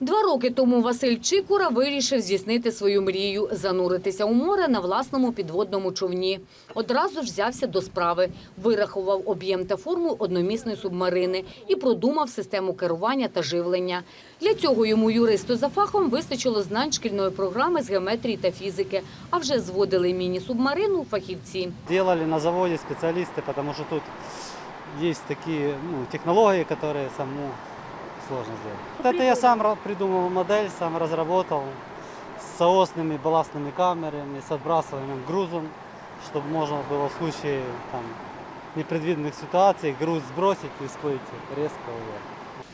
Два роки тому Василь Чикура вирішив здійснити свою мрію зануритися у море на власному підводному човні. Одразу ж взявся до справи, вирахував об'єм та форму одномісної субмарини і продумав систему керування та живлення. Для цього йому юристу за фахом вистачило знань шкільної програми з геометрії та фізики. А вже зводили міні-субмарину фахівці. Делали на заводе специалисты, потому что тут есть такие ну, технологии, которые саму сложно сделать. Это я сам ра- придумал модель, сам разработал с соосными балластными камерами, с отбрасываемым грузом, чтобы можно было в случае там, непредвиденных ситуаций груз сбросить и всплыть резко вверх.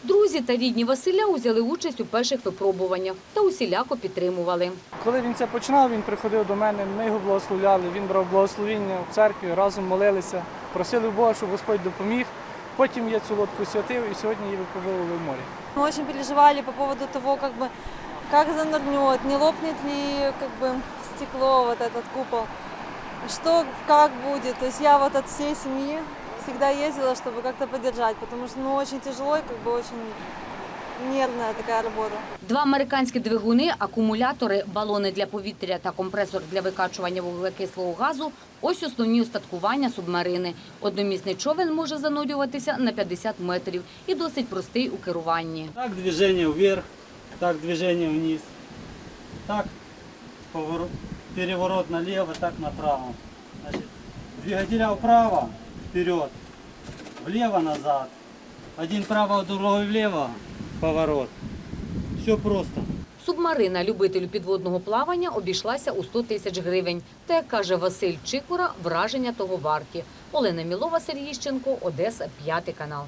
Друзі та рідні Василя узяли участь у перших випробуваннях та усіляко підтримували. Коли він це починав, він приходив до мене, ми його благословляли, він брав благословіння в церкві, разом молилися, просили Бога, щоб Господь допоміг. Потім я цю лодку святив і сьогодні її випробували в морі. Мы очень переживали по поводу того, как бы, как занырнет, не лопнет ли как бы, стекло, вот этот купол, что, как будет. То есть я вот от всей семьи всегда ездила, чтобы как-то поддержать, потому что ну, очень тяжело и как бы очень нервная такая работа. Два американські двигуни, акумулятори, балони для повітря та компресор для викачування вуглекислого газу – ось основні устаткування субмарини. Одномісний човен може занурюватися на 50 метрів і досить простий у керуванні. Так движение вверх, так движение вниз, так поворот, переворот налево, так направо. Значит, двигателя вправо, вперед, влево, назад. Один вправо, другой влево, поворот. Все просто. Субмарина любителю підводного плавання обійшлася у 100 тисяч гривень. Та, як каже Василь Чикура, враження того варті. Олена Мілова, Сергій Щенко, Одеса, п'ятий канал.